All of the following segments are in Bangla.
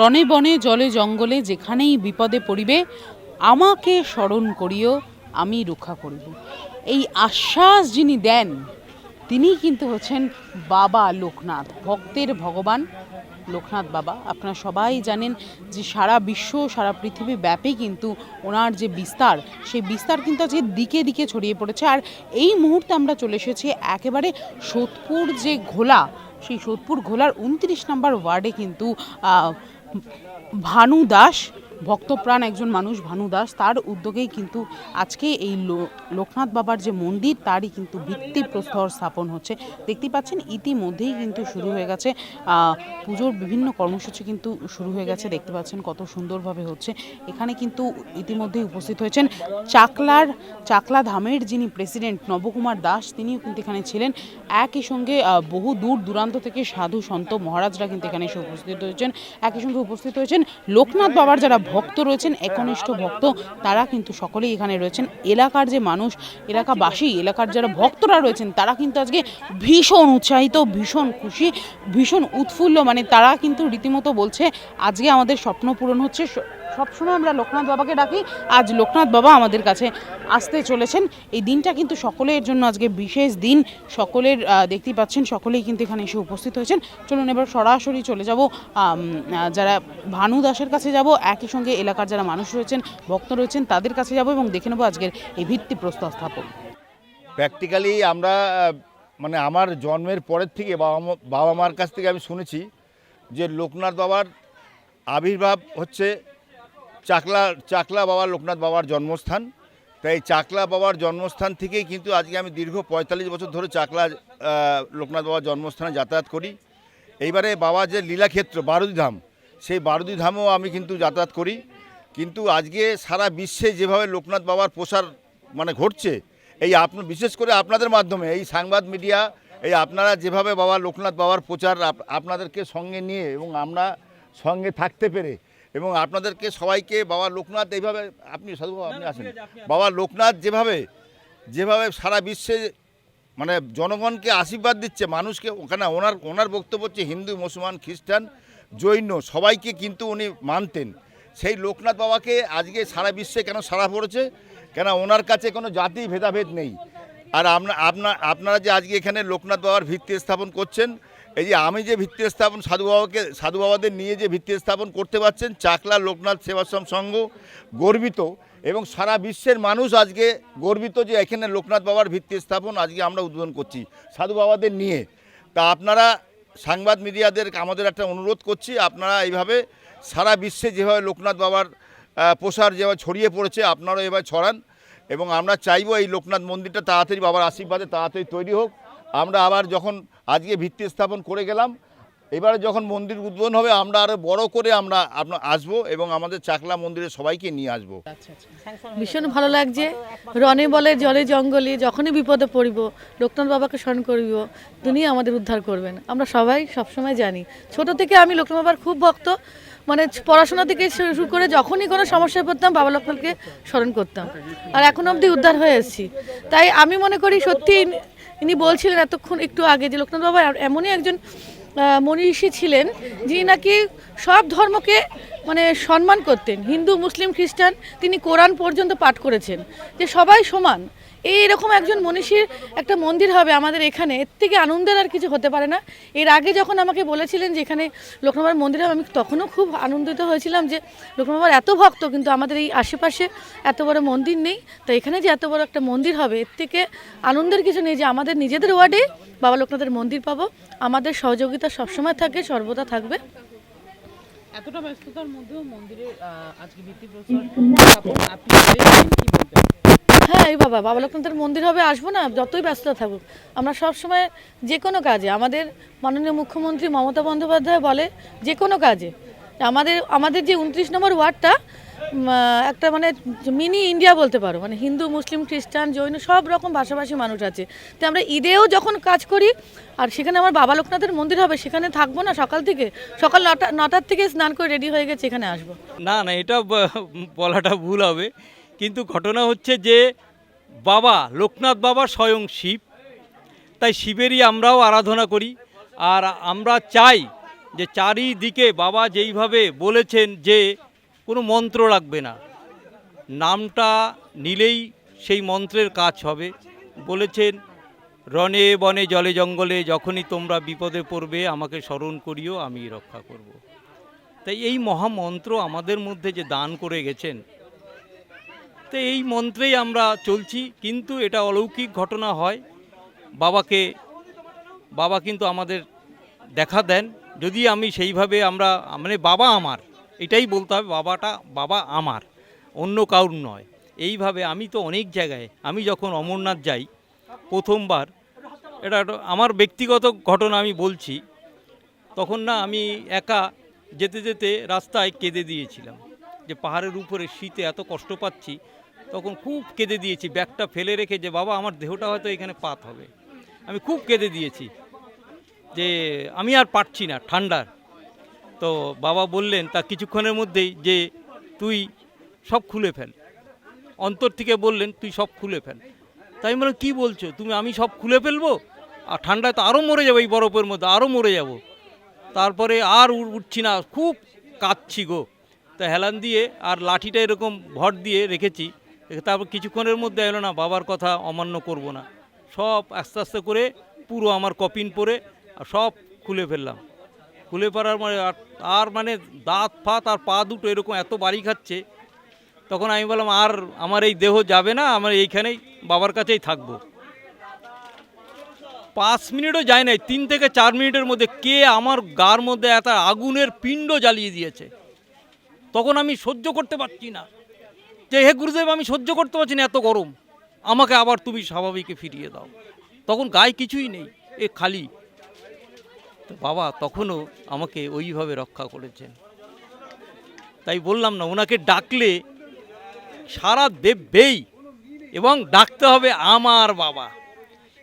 রণে বনে জলে জঙ্গলে যেখানেই বিপদে পড়িবে, আমাকে স্মরণ করিও, আমি রক্ষা করিব। এই আশ্বাস যিনি দেন তিনি কিন্তু হচ্ছেন বাবা লোকনাথ, ভক্তের ভগবান লোকনাথ বাবা। আপনারা সবাই জানেন যে সারা বিশ্ব, সারা পৃথিবী ব্যাপী কিন্তু ওনার যে বিস্তার, সেই বিস্তার কিন্তু আজকে দিকে দিকে ছড়িয়ে পড়েছে। আর এই মুহূর্তে আমরা চলে এসেছি একেবারে সোদপুর যে ঘোলা, সেই সোদপুর ঘোলার উনত্রিশ নম্বর ওয়ার্ডে কিন্তু ভানু দাস ভক্তপ্রাণ একজন মানুষ ভানু দাস, তার উদ্যোগেই কিন্তু আজকে এই লোকনাথ বাবার যে মন্দির, তারই কিন্তু ভিত্তিপ্রস্তর স্থাপন হচ্ছে। দেখতে পাচ্ছেন, ইতিমধ্যেই কিন্তু শুরু হয়ে গেছে পুজোর বিভিন্ন কর্মসূচি কিন্তু শুরু হয়ে গেছে। দেখতে পাচ্ছেন কত সুন্দরভাবে হচ্ছে। এখানে কিন্তু ইতিমধ্যেই উপস্থিত হয়েছেন চাকলার, চাকলা ধামের যিনি প্রেসিডেন্ট নবকুমার দাস, তিনিও কিন্তু এখানে ছিলেন। একই সঙ্গে বহু দূর দূরান্ত থেকে সাধু সন্ত মহারাজরা কিন্তু এখানে এসে উপস্থিত হয়েছেন। একই সঙ্গে উপস্থিত হয়েছেন লোকনাথ বাবার যারা ভক্ত রয়েছেন, একনিষ্ঠ ভক্ত, তারা কিন্তু সকলেই এখানে রয়েছেন। এলাকার যে মানুষ, এলাকাবাসী, এলাকার যারা ভক্তরা রয়েছেন, তারা কিন্তু আজকে ভীষণ উৎসাহিত, ভীষণ খুশি, ভীষণ উৎফুল্ল। মানে তারা কিন্তু রীতিমতো বলছে, আজকে আমাদের স্বপ্ন পূরণ হচ্ছে। সবসময় আমরা লোকনাথ বাবাকে ডাকি। আজ লোকনাথ বাবা আমাদের কাছে আসতে চলেছেন। এই দিনটা কিন্তু সকলের জন্য আজকে বিশেষ দিন। সকলের দেখতেই পাচ্ছেন, সকলেই কিন্তু এখানে এসে উপস্থিত হয়েছেন। চলুন এবার সরাসরি চলে যাব। যারা ভানু দাসের কাছে যাব, একই সঙ্গে এলাকার যারা মানুষ রয়েছেন, ভক্ত রয়েছেন, তাদের কাছে যাব এবং দেখে নেব আজকের এই ভিত্তি প্রস্তর স্থাপন। প্র্যাকটিক্যালি আমরা মানে আমার জন্মের পরের থেকে বাবা বাবা মার কাছ থেকে আমি শুনেছি যে লোকনাথ বাবার আবির্ভাব হচ্ছে চাকলা চাকলা বাবা লোকনাথ বাবার জন্মস্থান। তাই চাকলা বাবার জন্মস্থান থেকেই কিন্তু আজকে আমি দীর্ঘ পঁয়তাল্লিশ বছর ধরে চাকলা লোকনাথ বাবার জন্মস্থানে যাতায়াত করি। এইবারে বাবা যে লীলাক্ষেত্র, বারুদি ধাম, সেই বারুদি ধামও আমি কিন্তু যাতায়াত করি। কিন্তু আজকে সারা বিশ্বে যেভাবে লোকনাথ বাবার প্রসার মানে ঘটছে, এই আপনি বিশেষ করে আপনাদের মাধ্যমে, এই সংবাদ মিডিয়া, এই আপনারা যেভাবে বাবা লোকনাথ বাবার প্রচার আপনাদেরকে সঙ্গে নিয়ে এবং আমরা সঙ্গে থাকতে পেরে এবং আপনাদেরকে সবাইকে বাবা লোকনাথ এইভাবে আপনি সাধু বাবা, আপনি আসেন। বাবা লোকনাথ যেভাবে যেভাবে সারা বিশ্বে মানে জনগণকে আশীর্বাদ দিচ্ছে মানুষকে ওখানে ওনার ওনার বক্তব্য হচ্ছে হিন্দু মুসলমান খ্রিস্টান জৈন সবাইকে কিন্তু উনি মানতেন। সেই লোকনাথ বাবাকে আজকে সারা বিশ্বে কেন সারা পড়েছে? কেন ওনার কাছে কোনো জাতি ভেদাভেদ নেই? আর আপনার আপনার আপনারা যে আজকে এখানে লোকনাথ বাবার ভিত্তি স্থাপন করছেন এই যে আমি যে ভিত্তি স্থাপন, সাধু বাবাকে, সাধু বাবাদের নিয়ে যে ভিত্তি স্থাপন করতে পারছেন, চাকলা লোকনাথ সেবাশ্রম সংঘ, গর্বিত এবং সারা বিশ্বের মানুষ আজকে গর্বিত যে এখানে লোকনাথ বাবার ভিত্তি স্থাপন আজকে আমরা উদ্বোধন করছি, সাধু বাবাদের নিয়ে। তা আপনারা সাংবাদ মিডিয়াদের আমাদের একটা অনুরোধ করছি, আপনারা এইভাবে সারা বিশ্বে যেভাবে লোকনাথ বাবার প্রসার যেভাবে ছড়িয়ে পড়েছে, আপনারাও এভাবে ছড়ান এবং আমরা চাইব এই লোকনাথ মন্দিরটা তাড়াতাড়ি বাবার আশীর্বাদে তাড়াতাড়ি তৈরি হোক। আমরা আবার যখন আজকে ভিত্তি স্থাপন করে গেলাম। এবারে যখন মন্দির উদ্বোধন হবে, আমরা আরও বড় করে আমরা আপনার আসব এবং আমাদের চাকলা মন্দিরে সবাইকে নিয়ে আসব। ভীষণ ভালো লাগছে। রনে বলে, জলে জঙ্গলে যখনই বিপদে পড়িব, লোকনাথ বাবাকে স্মরণ করিব, তিনি আমাদের উদ্ধার করবেন। আমরা সবাই সবসময় জানি। ছোট থেকে আমি লোকনাথ বাবার খুব ভক্ত। মানে পড়াশোনা থেকে শুরু করে যখনই কোনো সমস্যায় পড়তাম, বাবা লোকনাথকে স্মরণ করতাম। আর এখন অবধি উদ্ধার হয়ে এসেছি। তাই আমি মনে করি সত্যি ইনি- বলছিলেন এতক্ষণ একটু আগে যে লোকনাথ বাবা এমনই একজন মনীষী ছিলেন, যিনি নাকি সব ধর্মকে মানে সম্মান করতেন। হিন্দু, মুসলিম, খ্রিস্টান তিনি কোরআন পর্যন্ত পাঠ করেছেন। যে সবাই সমান এই এরকম একজন মনীষীর একটা মন্দির হবে আমাদের এখানে। এর থেকে আনন্দের আর কিছু হতে পারে না। এর আগে যখন আমাকে বলেছিলেন যে এখানে লোকনাবার মন্দির হবে, আমি তখনও খুব আনন্দিত হয়েছিলাম যে লোকনাবার এত ভক্ত, কিন্তু আমাদের এই আশেপাশে এত বড় মন্দির নেই। তো এখানে যে এত বড় একটা মন্দির হবে, এর থেকে আনন্দের কিছু নেই যে আমাদের নিজেদের ওয়ার্ডে বাবা লোকনাথের মন্দির পাবো। আমাদের সহযোগিতা সবসময় থাকে, সর্বদা থাকবে। এতটা ব্যস্ততার মধ্যেও মন্দিরের আজকে ভিত্তি প্রস্তর স্থাপন আপনি হ্যাঁ এই বাবা বাবা লোকনাথের মন্দির হবে, আসব না, যতই ব্যস্ততা থাকুক। আমরা সব সময় যে কোনো কাজে, আমাদের মাননীয় মুখ্যমন্ত্রী মমতা বন্দ্যোপাধ্যায় বলে যে কোনো কাজে। আমাদের আমাদের যে উনত্রিশ নম্বর ওয়ার্ডটা একটা মানে মিনি ইন্ডিয়া বলতে পারো মানে হিন্দু, মুসলিম, খ্রিস্টান, জৈন, সব রকম ভাষাভাষী মানুষ আছে। তো আমরা ঈদেও যখন কাজ করি, আর সেখানে আমার বাবা লোকনাথের মন্দির হবে, সেখানে থাকব না সকাল থেকে, সকাল নটা, নটার থেকে স্নান করে রেডি হয়ে গেছে, এখানে আসব। না না, এটা বলাটা ভুল হবে। কিন্তু ঘটনা হচ্ছে যে বাবা, লোকনাথ বাবা স্বয়ং শিব। তাই শিবেরই আমরাও আরাধনা করি। আর আমরা চাই যে চারিদিকে বাবা যেইভাবে বলেছেন যে কোনো মন্ত্র লাগবে না। নামটা নিলেই সেই মন্ত্রের কাজ হবে। বলেছেন রনে বনে জলে জঙ্গলে যখনই তোমরা বিপদে পড়বে, আমাকে স্মরণ করিও, আমি রক্ষা করব। তাই এই মহামন্ত্র আমাদের মধ্যে যে দান করে গেছেন তো এই মন্ত্রেই আমরা চলছি, কিন্তু এটা অলৌকিক ঘটনা হয়। বাবাকে, বাবা কিন্তু আমাদের দেখা দেন। যদি আমি সেইভাবে আমরা মানে বাবা আমার, এটাই বলতে হবে, বাবাটা, বাবা আমার, অন্য কারুর নয়। এইভাবে আমি তো অনেক জায়গায়, আমি যখন অমরনাথ যাই, প্রথমবার, এটা আমার ব্যক্তিগত ঘটনা আমি বলছি, তখন না আমি একা যেতে যেতে রাস্তায় কেঁদে দিয়েছিলাম। যে পাহাড়ের উপরে শীতে এত কষ্ট পাচ্ছি তখন খুব কেঁদে দিয়েছি, ব্যাগটা ফেলে রেখে যে, বাবা, আমার দেহটা হয়তো এখানে পাত হবে। আমি খুব কেঁদে দিয়েছি যে, আমি আর পারছি না, ঠান্ডার। তো বাবা বললেন, তা কিছুক্ষণের মধ্যেই যে, তুই সব খুলে ফেল। অন্তর থেকে বললেন, তুই সব খুলে ফেল। তাই মানে কি বলছো? তুমি, আমি সব খুলে ফেলব? আর ঠান্ডায় তো আরও মরে যাব এই বরফের মধ্যে আরও মরে যাব। তারপরে আর উঠ- উঠছি না, খুব কাঁদছি গো। তা হেলান দিয়ে আর লাঠিটা এরকম ভর দিয়ে রেখেছি রেখে তারপর কিছুক্ষণের মধ্যে এলো না, বাবার কথা অমান্য করব না। সব আস্তে আস্তে করে পুরো আমার কপিন পরে সব খুলে ফেললাম। খুলে পড়ার মানে আর- আর মানে দাঁত ফাত আর পা দুটো এরকম এত বাড়ি খাচ্ছে, তখন আমি বললাম, আর আমার এই দেহ যাবে না, আমার এইখানেই বাবার কাছেই থাকব। পাঁচ মিনিটও যায় নাই, তিন থেকে চার মিনিটের মধ্যে কে আমার গার মধ্যে এত আগুনের পিণ্ড জ্বালিয়ে দিয়েছে? তখন আমি সহ্য করতে পারছি না। যে হে গুরুদেব, আমি সহ্য করতে পারছি না এত গরম। আমাকে আবার তুমি স্বাভাবিকে ফিরিয়ে দাও। তখন গায়ে কিছুই নেই, এ খালি। বাবা, তখনও আমাকে ওইভাবে রক্ষা করেছেন। তাই বললাম না, ওনাকে ডাকলে সারা দেববেই এবং ডাকতে হবে আমার বাবা।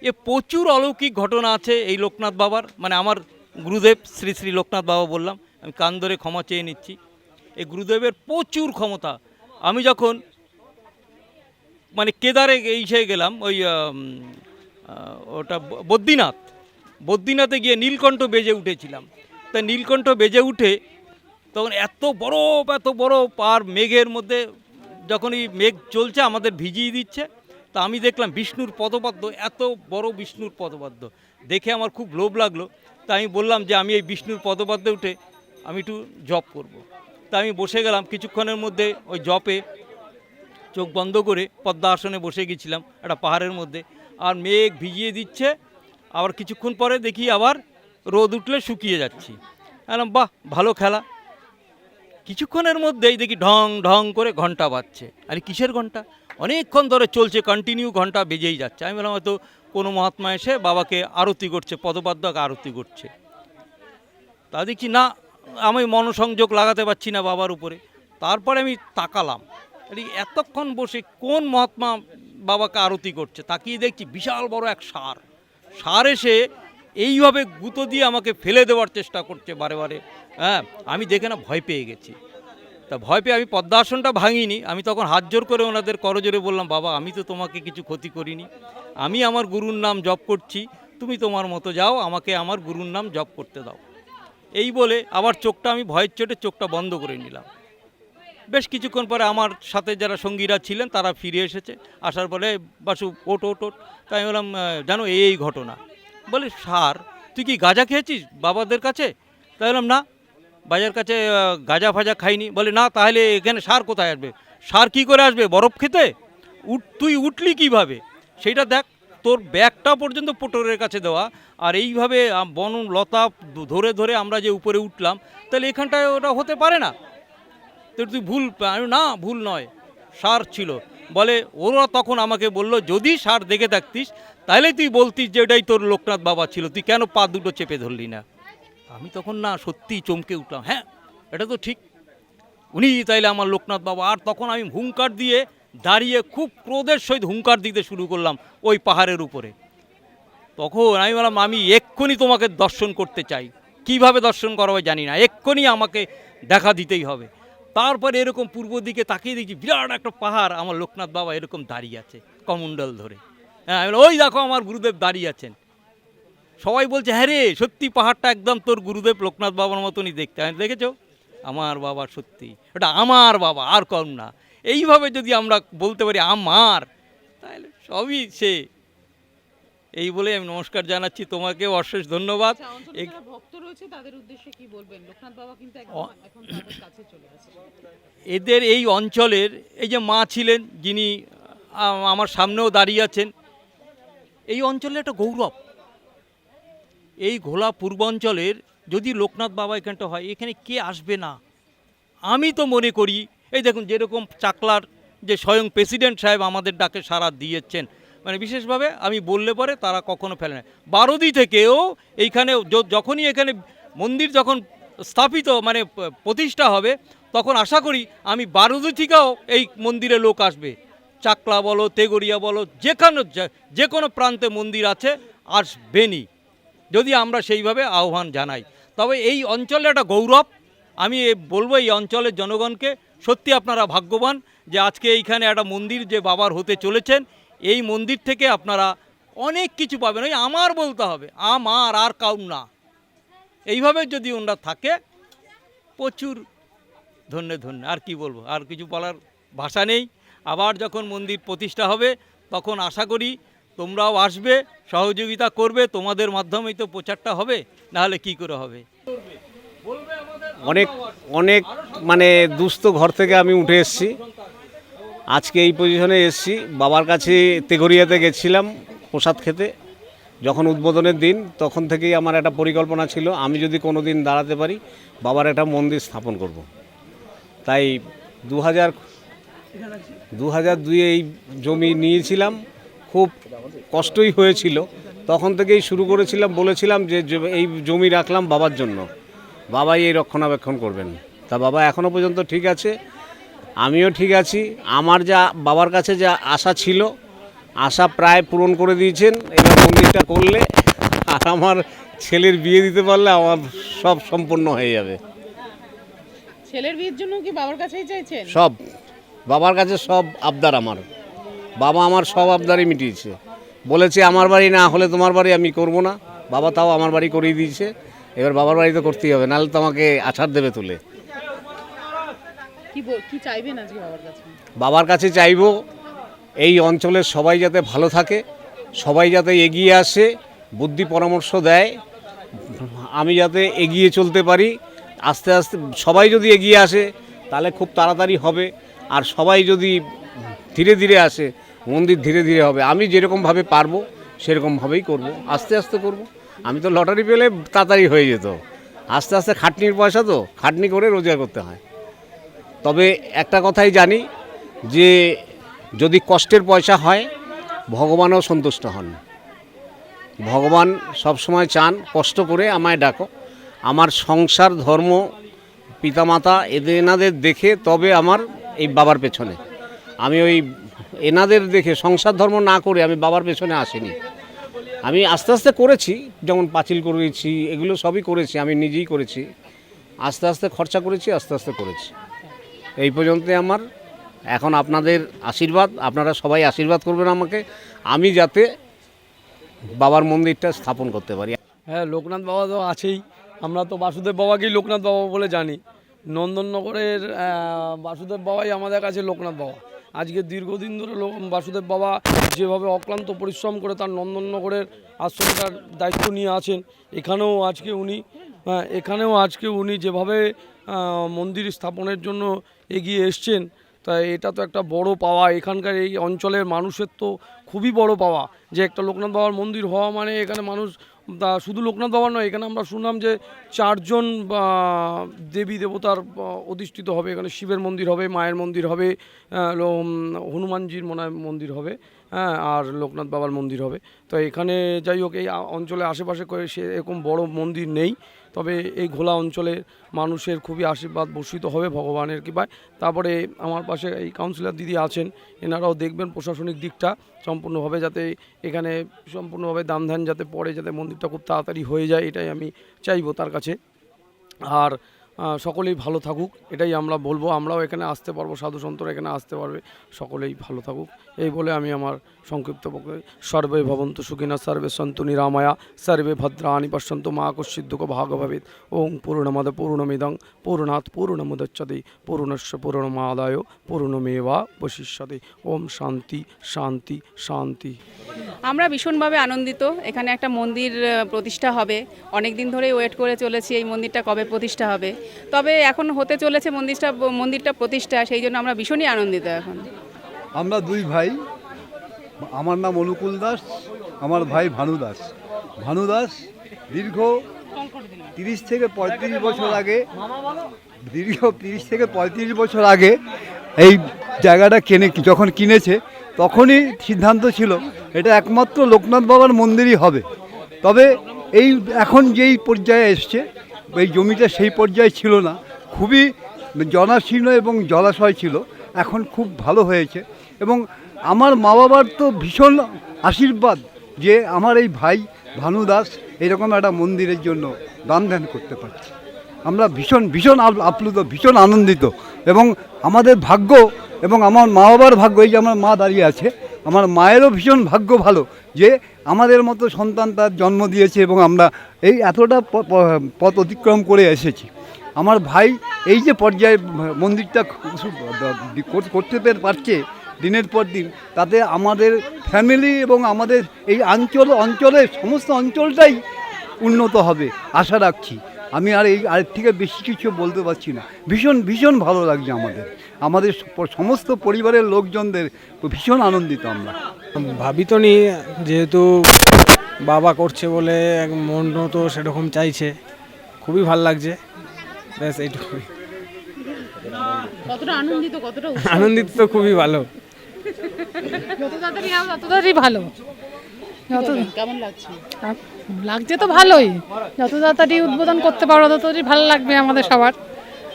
এ প্রচুর অলৌকিক ঘটনা আছে এই লোকনাথ বাবার মানে আমার গুরুদেব, শ্রী শ্রী লোকনাথ বাবা বললাম। আমি কান ধরে ক্ষমা চেয়ে নিচ্ছি। এই গুরুদেবের প্রচুর ক্ষমতা আমি যখন মানে কেদারে এইসে গেলাম, ওই ওটা বদ্রীনাথ, বদ্রীনাথে গিয়ে নীলকণ্ঠ বেজে উঠেছিলাম। তা নীলকণ্ঠ বেজে উঠে তখন এত বরফ এত বরফ আর মেঘের মধ্যে যখন এই মেঘ চলছে আমাদের ভিজিয়ে দিচ্ছে, তা আমি দেখলাম বিষ্ণুর পদপদ্ম এত বড় বিষ্ণুর পদপদ্ম দেখে আমার খুব লোভ লাগল। তা আমি বললাম যে আমি এই বিষ্ণুর পদপদ্মে উঠে আমি একটু জপ করব। তা আমি বসে গেলাম কিছুক্ষণের মধ্যে ওই জপে চোখ বন্ধ করে পদ্মা আসনে বসে গেছিলাম একটা পাহাড়ের মধ্যে। আর মেঘ ভিজিয়ে দিচ্ছে, আবার কিছুক্ষণ পরে দেখি আবার রোদ উঠলে শুকিয়ে যাচ্ছি। বললাম, বাহ, ভালো খেলা। কিছুক্ষণের মধ্যেই দেখি ঢং ঢং করে ঘণ্টা বাজছে। আরে, কিসের ঘণ্টা অনেকক্ষণ ধরে চলছে কন্টিনিউ ঘণ্টা বেজেই যাচ্ছে। আমি বললাম, হয়তো কোনো মহাত্মা এসে বাবাকে আরতি করছে, পদবাদ্যকে আরতি করছে। তা দেখছি না আমি মনসংযোগ লাগাতে পারছি না বাবার উপরে। তারপরে আমি তাকালাম। এতক্ষণ বসে কোন মহাত্মা বাবাকে আরতি করছে? তাকিয়ে দেখছি বিশাল বড় এক সার। সার এসে এইভাবে গুঁতো দিয়ে আমাকে ফেলে দেওয়ার চেষ্টা করছে বারে বারে। হ্যাঁ আমি দেখে না ভয় পেয়ে গেছি। তা ভয় পেয়ে আমি পদ্মাসনটা ভাঙিনি। আমি তখন হাত জোর করে ওনাদের করজোরে বললাম, বাবা, আমি তো তোমাকে কিছু ক্ষতি করিনি। আমি আমার গুরুর নাম জপ করছি। তুমি তোমার মতো যাও, আমাকে আমার গুরুর নাম জপ করতে দাও। এই বলে আবার চোখটা আমি ভয়ের চোটে চোখটা বন্ধ করে নিলাম। বেশ কিছুক্ষণ পরে আমার সাথে যারা সঙ্গীরা ছিলেন তারা ফিরে এসেছে। আসার পরে, বাসু ওট ওট ওট তাই বললাম জানো, এই এই ঘটনা। বলে, সার, তুই কি গাঁজা খেয়েছিস বাবাদের কাছে? তাই বললাম, না বাজার কাছে গাঁজা ফাজা খাইনি। বলে, না, তাহলে এখানে সার কোথায় আসবে? সার কি করে আসবে বরফ খেতে? উঠ, তুই উঠলি কীভাবে? সেটা দেখ। তোর ব্যাগটা পর্যন্ত পোটরের কাছে দেওয়া। আর এইভাবে বন, লতা ধরে ধরে আমরা যে উপরে উঠলাম, তাহলে এখানটায় ওটা হতে পারে না। তো তুই ভুল না, ভুল নয়। সার ছিল। বলে, ওরা তখন আমাকে বলল, যদি সার দেখে থাকতিস, তাহলে তুই বলতিস যে এটাই তোর লোকনাথ বাবা ছিল। তুই কেন পা দুটো চেপে ধরলি না? আমি তখন না, সত্যিই চমকে উঠলাম। হ্যাঁ এটা তো ঠিক। উনি তাইলে আমার লোকনাথ বাবা। আর তখন আমি হুঙ্কার দিয়ে দাঁড়িয়ে খুব ক্রোধের সহিত হুঙ্কার দিতে শুরু করলাম ওই পাহাড়ের উপরে। তখন আমি বললাম, আমি এক্ষুনি তোমাকে দর্শন করতে চাই। কীভাবে দর্শন করাবে জানি না, এক্ষুনি আমাকে দেখা দিতেই হবে। তারপর এরকম পূর্ব দিকে তাকিয়ে দেখি বিরাট একটা পাহাড়, আমার লোকনাথ বাবা এরকম দাঁড়িয়ে আছে কমণ্ডল ধরে। হ্যাঁ আমি ওই দেখো, আমার গুরুদেব দাঁড়িয়ে আছেন। সবাই বলছে হ্যাঁ রে, সত্যি পাহাড়টা একদম তোর গুরুদেব লোকনাথ বাবার মতনই দেখতে। আমি দেখেছ? আমার বাবা সত্যি, ওটা আমার বাবা, আর কম না। এইভাবে যদি আমরা বলতে পারি আমার তাহলে সবই সে। এই বলে আমি নমস্কার জানাচ্ছি। তোমাকেও অশেষ ধন্যবাদ। আচ্ছা, অঞ্চলে এই- যারা ভক্ত রয়েছে তাদের উদ্দেশ্যে কি বলবেন? লোকনাথ বাবা কিন্তু এখন কাছে চলে এদের এই অঞ্চলের এই যে মা ছিলেন যিনি আমার সামনেও দাঁড়িয়ে আছেন এই অঞ্চলের একটা গৌরব। এই ঘোলা পূর্বাঞ্চলের যদি লোকনাথ বাবা এখানটা হয় এখানে কে আসবে না? আমি তো মনে করি এই দেখুন, যেরকম চাকলার যে স্বয়ং প্রেসিডেন্ট সাহেব আমাদের ডাকে সারা দিয়েছেন মানে বিশেষভাবে আমি বললে পরে তারা কখনো ফেলে না। বারোদি থেকেও এইখানে যখনই এখানে মন্দির যখন স্থাপিত মানে প্রতিষ্ঠা হবে, তখন আশা করি আমি বারোদি থেকেও এই মন্দিরে লোক আসবে। চাকলা বলো তেগরিয়া বলো, যেখানে যে- কোনো প্রান্তে মন্দির আছে, আসবেনই। যদি আমরা সেইভাবে আহ্বান জানাই। তবে এই অঞ্চলে একটা গৌরব আমি বলব এই অঞ্চলের জনগণকে, সত্যি আপনারা ভাগ্যবান যে আজকে এইখানে একটা মন্দির যে বাবার হতে চলেছেন, এই মন্দির থেকে আপনারা অনেক কিছু পাবেন। ওই আমার বলতে হবে, আমার আর কাউ না। এইভাবে যদি ওনারা থাকে, প্রচুর ধন্য ধন্য, আর কি বলব, আর কিছু বলার ভাষা নেই। আবার যখন মন্দির প্রতিষ্ঠা হবে, তখন আশা করি তোমরাও আসবে, সহযোগিতা করবে, তোমাদের মাধ্যমেই তো প্রচারটা হবে, নাহলে কি করে হবে? অনেক অনেক মানে দুস্থ ঘর থেকে আমি উঠে এসেছি। আজকে এই পজিশনে এসেছি। বাবার কাছে তেঘরিয়াতে গেছিলাম প্রসাদ খেতে। যখন উদ্বোধনের দিন, তখন থেকেই আমার একটা পরিকল্পনা ছিল, আমি যদি কোনো দিন দাঁড়াতে পারি, বাবার একটা মন্দির স্থাপন করব। তাই দু হাজার দু হাজার দুয়ে এই জমি নিয়েছিলাম। খুব কষ্টই হয়েছিল। তখন থেকেই শুরু করেছিলাম, বলেছিলাম যে এই জমি রাখলাম বাবার জন্য। বাবাই এই রক্ষণাবেক্ষণ করবেন। তা বাবা এখনও পর্যন্ত ঠিক আছে আমিও ঠিক আছি। আমার যা বাবার কাছে যা আশা ছিল আশা প্রায় পূরণ করে দিয়েছেন এবার মন্দিরটা করলে আর আমার ছেলের বিয়ে দিতে পারলে আমার সব সম্পূর্ণ হয়ে যাবে। ছেলের বিয়ের জন্য কি বাবার কাছেই চাইছেন? সব বাবার কাছে সব আবদার আমার। বাবা আমার সব আবদারই মিটিয়েছে। বলেছে আমার বাড়ি না হলে তোমার বাড়ি আমি করব না। বাবা তাও আমার বাড়ি করিয়ে দিয়েছে। এবার বাবার বাড়ি তো করতেই হবে নাহলে তো আমাকে আছাড় দেবে তুলে। কি বল- চাইবেন আজকে বাবার কাছে? বাবার কাছে চাইব এই অঞ্চলের সবাই যাতে ভালো থাকে সবাই যাতে এগিয়ে আসে বুদ্ধি পরামর্শ দেয় আমি যাতে এগিয়ে চলতে পারি আস্তে আস্তে সবাই যদি এগিয়ে আসে তাহলে খুব তাড়াতাড়ি হবে আর সবাই যদি ধীরে ধীরে আসে মন্দির ধীরে ধীরে হবে আমি যেরকমভাবে পারব সেরকমভাবেই করব আস্তে আস্তে করব। আমি তো লটারি পেলে তাড়াতাড়ি হয়ে যেত। আস্তে আস্তে খাটনির পয়সা তো, খাটনি করে রোজগার করতে হয়। তবে একটা কথাই জানি যে, যদি কষ্টের পয়সা হয়, ভগবানও সন্তুষ্ট হন। ভগবান সবসময় চান কষ্ট করে আমায় ডাকো। আমার সংসার, ধর্ম, পিতামাতা এদের এনাদের দেখে তবে আমার এই বাবার পেছনে। আমি ওই এনাদের দেখে সংসার, ধর্ম না করে আমি বাবার পেছনে আসিনি। আমি আস্তে আস্তে করেছি, যেমন পাঁচিল করেছি, এগুলো সবই করেছি, আমি নিজেই করেছি। আস্তে আস্তে খরচা করেছি, আস্তে আস্তে করেছি। এই পর্যন্তই আমার। এখন আপনাদের আশীর্বাদ, আপনারা সবাই আশীর্বাদ করবেন আমাকে। আমি যাতে বাবার মন্দিরটা স্থাপন করতে পারি। হ্যাঁ লোকনাথ বাবা তো আছেই। আমরা তো বাসুদেব বাবাকেই লোকনাথ বাবা বলে জানি। নন্দননগরের বাসুদেব বাবাই আমাদের কাছে লোকনাথ বাবা। আজকে দীর্ঘদিন ধরে বাসুদেব বাবা যেভাবে অক্লান্ত পরিশ্রম করে তার নন্দননগরের আশ্রমটার দায়িত্ব নিয়ে আছেন এখানেও আজকে উনি হ্যাঁ, এখানেও আজকে উনি যেভাবে মন্দির স্থাপনের জন্য এগিয়ে এসছেন তাই এটা তো একটা বড় পাওয়া। এখানকার এই অঞ্চলের মানুষের তো খুবই বড় পাওয়া যে একটা লোকনাথ বাবার মন্দির হওয়া মানে এখানে মানুষ শুধু লোকনাথ বাবা নয়, এখানে আমরা শুনলাম যে চারজন দেবী দেবতার অধিষ্ঠিত হবে। এখানে শিবের মন্দির হবে, মায়ের মন্দির হবে হনুমানজির মনে মন্দির হবে হ্যাঁ আর লোকনাথ বাবার মন্দির হবে। তো এখানে যাই হোক, এই অঞ্চলে আশেপাশে করে সে এরকম বড় মন্দির নেই। তবে এই ঘোলা অঞ্চলে মানুষের খুবই আশীর্বাদ বর্ষিত হবে ভগবানের কৃপায়। তারপরে আমার পাশে এই কাউন্সিলর দিদি আছেন, এনারাও দেখবেন প্রশাসনিক দিকটা সম্পূর্ণভাবে যাতে এখানে সম্পূর্ণভাবে ধ্যান যাতে পড়ে, যাতে মন্দিরটা খুব তাড়াতাড়ি হয়ে যায়, এটাই আমি চাইব তার কাছে। আর সকলেই ভালো থাকুক, এটাই আমরা বলব। আমরাও এখানে আসতে পারব, সাধু সন্তরা এখানে আসতে পারবে, সকলেই ভালো থাকুক। এই বলে আমি আমার সংক্ষিপ্ত সর্বে ভবন্তু সুখিনা, সর্বে সন্তু নিরাময়া, সর্বে ভদ্রাণি পশ্যন্তু মা কশ্চিদ্দুক ভাগভবেত ওং পূর্ণমদ পূর্ণমিদং, পূর্ণাৎ পূর্ণমুদচ্যতে পূর্ণস্য পূর্ণমাদায়, পূর্ণমেবা বশিষ্যতে। ওম শান্তি শান্তি শান্তি। আমরা ভীষণভাবে আনন্দিত। এখানে একটা মন্দির প্রতিষ্ঠা হবে। অনেক দিন ধরেই ওয়েট করে চলেছি এই মন্দিরটা কবে প্রতিষ্ঠা হবে। তবে এখন হতে চলেছে মন্দিরটা মন্দিরটা প্রতিষ্ঠা, সেই জন্য আমরা ভীষণই আনন্দিত এখন। আমরা দুই ভাই, আমার নাম অনুকূল দাস, আমার ভাই ভানু দাস। ভানু দাস দীর্ঘ তিরিশ থেকে পঁয়ত্রিশ বছর আগে, দীর্ঘ তিরিশ থেকে পঁয়ত্রিশ বছর আগে এই জায়গাটা কেনে, যখন কিনেছে, তখনই সিদ্ধান্ত ছিল, এটা একমাত্র লোকনাথ বাবার মন্দিরই হবে। তবে এই, এখন যেই পর্যায়ে এসছে এই জমিটা সেই পর্যায়ে ছিল না। খুবই জনাশীর্ণ এবং জলাশয় ছিল। এখন খুব ভালো হয়েছে এবং আমার মা বাবার তো ভীষণ আশীর্বাদ যে আমার এই ভাই ভানু দাস এরকম একটা মন্দিরের জন্য দান ধ্যান করতে পারছি। আমরা ভীষণ ভীষণ আপ- আপ্লুত, ভীষণ আনন্দিত এবং আমাদের ভাগ্য এবং আমার মা বাবার ভাগ্য, এই যে আমার মা দাঁড়িয়ে আছে আমার মায়েরও ভীষণ ভাগ্য ভালো যে আমাদের মতো সন্তান তার জন্ম দিয়েছে এবং আমরা এই এতটা পথ অতিক্রম করে এসেছি। আমার ভাই এই যে পর্যায়ে মন্দিরটা করতে পেরে, পারছে দিনের পর দিন, তাতে আমাদের ফ্যামিলি এবং আমাদের এই অঞ্চল, অঞ্চলের সমস্ত অঞ্চলটাই উন্নত হবে আশা রাখছি। আমি আর এই, আর থেকে বেশি কিছু বলতে পারছি না। ভীষণ ভীষণ ভালো লাগছে আমাদের। আমাদের সমস্ত পরিবারের লোকজনদের ভীষণ আনন্দিত আমরা। ভাবি তো নি যেহেতু বাবা করছে বলে এক মনও তো সেরকম চাইছে। খুবই ভালো লাগছে। ব্যাস এইটুকুই। কতটা আনন্দিত কতটা আনন্দিত তো খুবই ভালো। যত তাড়াতাড়ি হবে তত তাড়াতাড়ি ভালো। যত কেমন লাগছে? লাগছে তো ভালোই। যত তাড়াতাড়ি উদ্বোধন করতে পারো তত তাড়াতাড়ি ভালো লাগবে আমাদের সবার।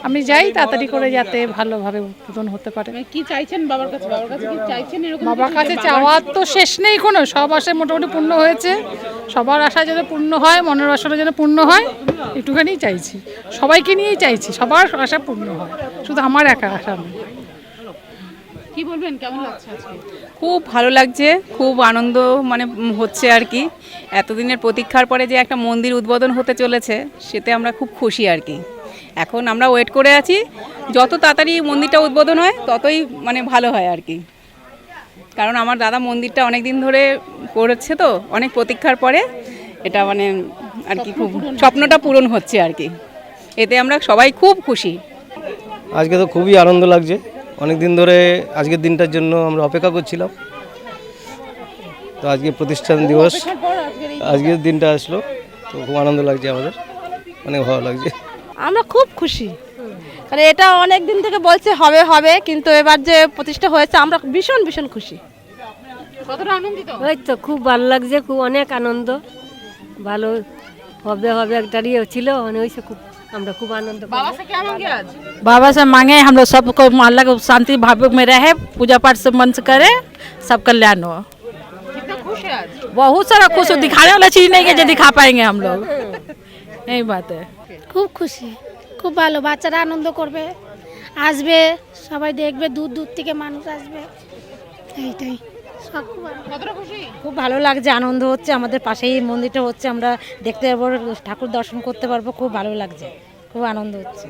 আমি যাই তাড়াতাড়ি করে যাতে ভালোভাবে উদ্বোধন হতে পারে। মানে কি চাইছেন বাবার কাছে? বাবার কাছে কি চাইছেন এরকম বাবার কাছে? চাওয়ার তো শেষ নেই কোনো সব আশায় মোটামুটি পূর্ণ হয়েছে। সবার আশা যেন পূর্ণ হয় মনের আশাটা যেন পূর্ণ হয় একটুখানি চাইছি। সবাইকে নিয়েই চাইছি সবার আশা পূর্ণ হয়। শুধু আমার একা আশা নয় কি বলবেন? কেমন লাগছে আজকে? খুব ভালো লাগছে খুব আনন্দ মানে হচ্ছে আর কি। এতদিনের প্রতীক্ষার পরে যে একটা মন্দির উদ্বোধন হতে চলেছে সেতে আমরা খুব খুশি আর কি। এখন আমরা ওয়েট করে আছি। যত তাড়াতাড়ি মন্দিরটা উদ্বোধন হয় ততই মানে ভালো হয় আর কি। কারণ আমার দাদা মন্দিরটা অনেক দিন ধরে করেছে তো অনেক প্রতীক্ষার পরে এটা মানে আর কি খুব স্বপ্নটা পূরণ হচ্ছে। আর কি। এতে আমরা সবাই খুব খুশি। আজকে তো খুবই আনন্দ লাগছে। অনেক দিন ধরে আজকের দিনটার জন্য আমরা অপেক্ষা করছিলাম। তো আজকে প্রতিষ্ঠান দিবস আজকের দিনটা আসলো। তো খুব আনন্দ লাগছে আমাদের। অনেক ভালো লাগছে। আমরা খুব খুশি কারণ এটা অনেক দিন থেকে বলছে হবে হবে কিন্তু এবার যে প্রতিষ্ঠা হয়েছে আমরা ভীষণ ভীষণ খুশি কতটা আনন্দিত ওই তো খুব ভালো লাগছে খুব অনেক আনন্দ ভালো হবে হবে একটা ইয়ে ছিল মানে ওইসে খুব আমরা খুব আনন্দ করলাম। বাবা से क्या मांगे आज बाबा से मांगे हम लोग सबको अलग शांति भाव में रहे पूजा पाठ से मन से करे सब कल्याण हो कितना खुश है आज बहुत सारा खुश हो दिखाने वाला चीज नहीं है जो दिखा पाएंगे हम लोग यही बात है খুব খুশি। খুব ভালো বাচ্চারা আনন্দ করবে আসবে সবাই দেখবে দূর দূর থেকে মানুষ আসবে। এইটাই সব খুব ভালো। খুব ভালো লাগছে আনন্দ হচ্ছে আমাদের পাশেই মন্দিরটা হচ্ছে আমরা দেখতে পারব ঠাকুর দর্শন করতে পারব খুব ভালো লাগছে খুব আনন্দ হচ্ছে।